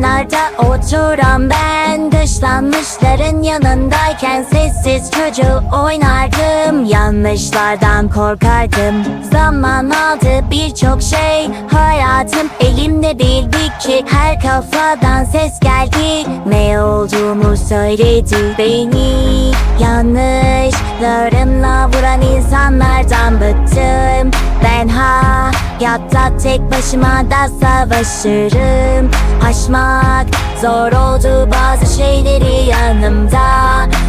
kenarda oturan ben Dışlanmışların yanındayken sessiz çocuğu oynardım. Yanlışlardan korkardım. Zaman aldı birçok şey Hayatım elimde bildikçe her kafadan ses geldi Ne olduğumu söyledi beni. Yanlışlarımla vuran insanlardan bıktım. Ben hayatta tek başıma da savaşırım. Aşmak zor oldu bazı şeyleri yanımda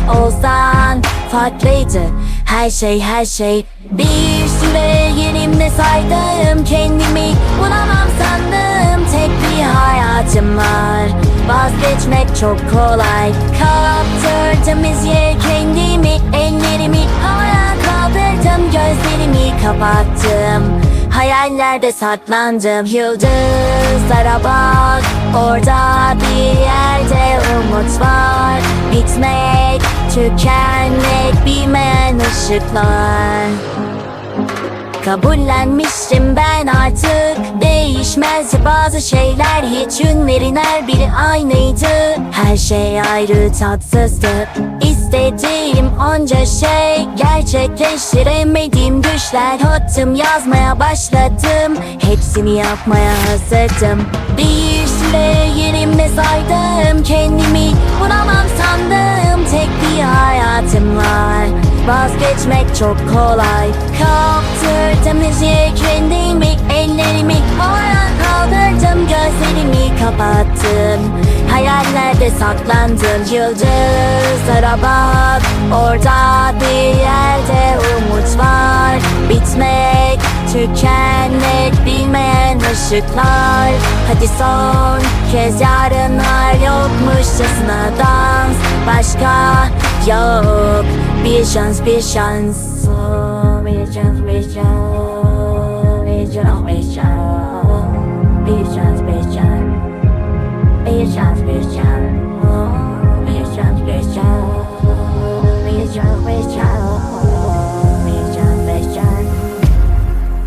Olsan. Farklıydı her şey her şey. Bir süre yerimde saydım kendimi. Bulamam sandım tek bir hayatım var. Vazgeçmek çok kolay. Kaptırdım izye kendimi Ellerimi. Havaya kaldırdım Gözlerimi kapattım Hayallerde saklandım. Yıldızlara bak Orada bir yerde umut var. Bitmek, tükenmek bilmeyen ışıklar. Kabullenmiştim ben artık. Değişmez bazı şeyler Hiç günlerin her biri aynıydı. Her şey ayrı tatsızdı İstediğim onca şey Gerçekleştiremediğim düşler Hattım yazmaya başladım. Hepsini yapmaya hazırdım. Bir süre yerimde saydım. Kendimi bulamam sandım. Tek bir hayatım var. Vazgeçmek çok kolay. Kaptırdım müziğe kendimi Ellerimi. Havaya kaldırdım Gözlerimi kapattım Saklandım Yıldızlara bak Orada bir yerde umut var. Bitmek, tükenmek bilmeyen ışıklar. Hadi son kez yarınlar yokmuşçasına dans. Başka yok bir şans bir şans. Oh, Bir şans bir şans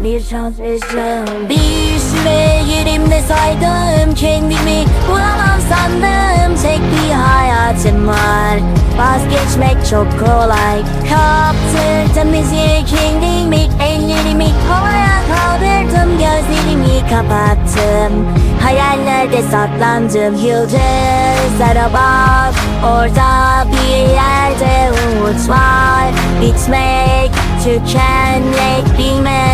bir şans şans. Bir süre yerimde saydım kendimi. Bulamam sandım tek bir hayatım var. Vazgeçmek çok kolay. Kaptırdım müziğe kendimi. Ellerimi havaya kaldırdım Gözlerimi kapattım. Hayallerde saklandım. Yıldızlara bak Orada bir yerde umut var. Bitmek, tükenmek bilmeyen